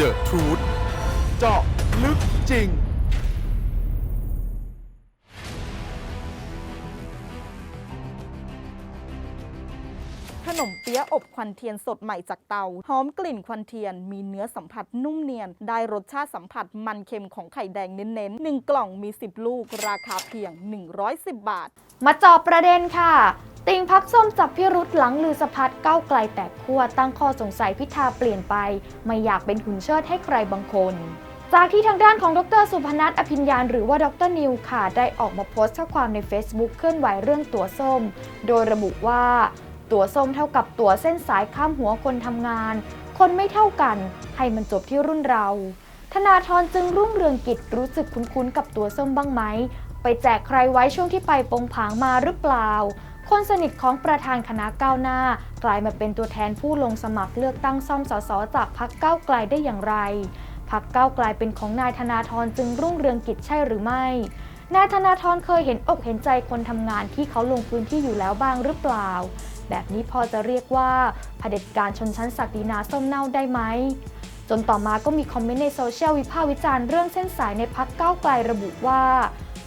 The Truth เจาะลึกจริง ขนมเปี๊ยะอบควันเทียนสดใหม่จากเตา หอมกลิ่นควันเทียน มีเนื้อสัมผัสนุ่มเนียน ได้รสชาติสัมผัสมันเค็มของไข่แดงเน้นๆ 1 กล่องมี 10 ลูก ราคาเพียง 110 บาท มาเจอบประเด็นค่ะ ติงพักส้มจับพิรุษหลังลือสะพัดก้าวไกลแตกขั้วตั้งข้อสงสัยพิธาเปลี่ยนไป ไม่อยากเป็นหุ่นเชิดให้ใครบางคน จากที่ทางด้านของดรสุพนัทอภิญญาณหรือว่าดรนิวค่ะ ได้ออกมาโพสต์ข้อความใน Facebook เคลื่อนไหวเรื่องตั๋วส้ม โดยระบุว่า ตั๋วส้มเท่ากับตั๋วเส้นสายข้ามหัวคนทำงาน คนไม่เท่ากัน ให้มันจบที่รุ่นเรา ธนาธรจึงรุ่งเรืองกิจรู้สึกคุ้นๆกับตั๋วส้มบ้างไหมไปแจกใครไว้ช่วงที่ไปปงผางมาหรือเปล่า คนสนิทของประธานคณะก้าวหน้า กลายมาเป็นตัวแทนผู้ลงสมัครเลือกตั้งซ่อมสสจากพักก้าวไกลได้อย่างไรพักก้าวไกลเป็นของนายธนาธรจึงรุ่งเรืองกิจใช่หรือไม่ นายธนาธรเคยเห็นอกเห็นใจคนทำงานที่เขาลงพื้นที่อยู่แล้วบ้างหรือเปล่า แบบนี้พอจะเรียกว่าเผด็จการชนชั้นศักดินาส้มเน่าได้ไหมจนต่อมาก็มีคอมเมนต์ในโซเชียลวิพากษ์วิจารณ์เรื่องเส้นสายในพักก้าวไกลระบุว่า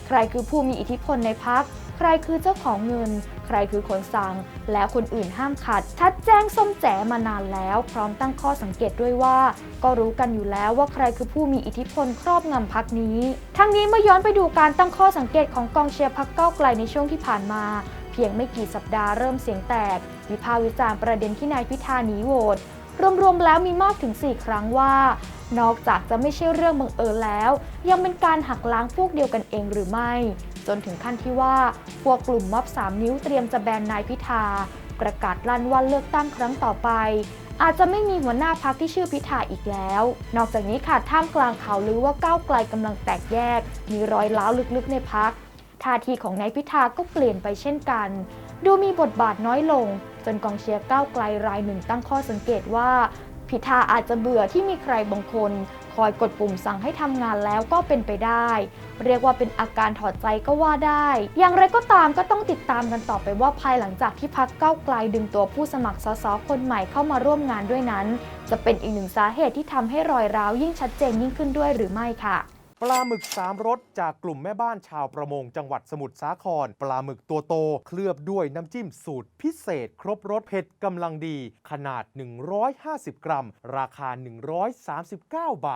ใครคือผู้มีอิทธิพลในพัก ใครคือเจ้าของเงิน ใครคือคนสั่ง แล้วคนอื่นห้ามขัด ชัดแจ้งส้มแจมานานแล้ว พร้อมตั้งข้อสังเกตด้วยว่า ก็รู้กันอยู่แล้วว่าใครคือผู้มีอิทธิพลครอบงำพักนี้ ทั้งนี้เมื่อย้อนไปดูการตั้งข้อสังเกตของกองเชียร์พักเก้าไกลในช่วงที่ผ่านมาเพียงไม่กี่สัปดาห์เริ่มเสียงแตก วิพากษ์วิจารณ์ประเด็นที่นายพิธาหนีโหวตรวมๆแล้วมีมากถึง 4 ครั้งว่า นอกจากจะไม่ใช่เรื่องบังเอิญแล้ว ยังเป็นการหักล้างพวกเดียวกันเองหรือไม่ จนถึงขั้นที่ว่าพวกกลุ่มม็อบ 3 นิ้วเตรียมจะแบนนายพิธา ประกาศลั่นวันเลือกตั้งครั้งต่อไป อาจจะไม่มีหัวหน้าพักที่ชื่อพิธาอีกแล้ว นอกจากนี้ค่ะท่ามกลางข่าวลือว่าก้าวไกลกำลังแตกแยก มีรอยร้าวลึกๆในพักท่าทีของนายพิธาก็เปลี่ยนไปเช่นกัน ดูมีบทบาทน้อยลง จนกองเชียร์ก้าวไกลรายหนึ่งตั้งข้อสังเกตว่า พิธาอาจจะเบื่อที่มีใครบางคน คอยกดปุ่มสั่งให้ทำงานแล้วก็เป็นไปได้ เรียกว่าเป็นอาการถอดใจก็ว่าได้ อย่างไรก็ตามก็ต้องติดตามกันต่อไปว่าภายหลังจากที่พักเก้าไกลดึงตัวผู้สมัครสสคนใหม่เข้ามาร่วมงานด้วยนั้น จะเป็นอีกหนึ่งสาเหตุที่ทำให้รอยร้าวยิ่งชัดเจนยิ่งขึ้นด้วยหรือไม่ค่ะ ปลาหมึกสามรสจากกลุ่มแม่บ้านชาวประมงจังหวัดสมุทรสาคร ปลาหมึกตัวโต เคลือบด้วยน้ำจิ้มสูตรพิเศษ ครบรสเผ็ดกำลังดี ขนาด 150 กรัม ราคา 139 บาท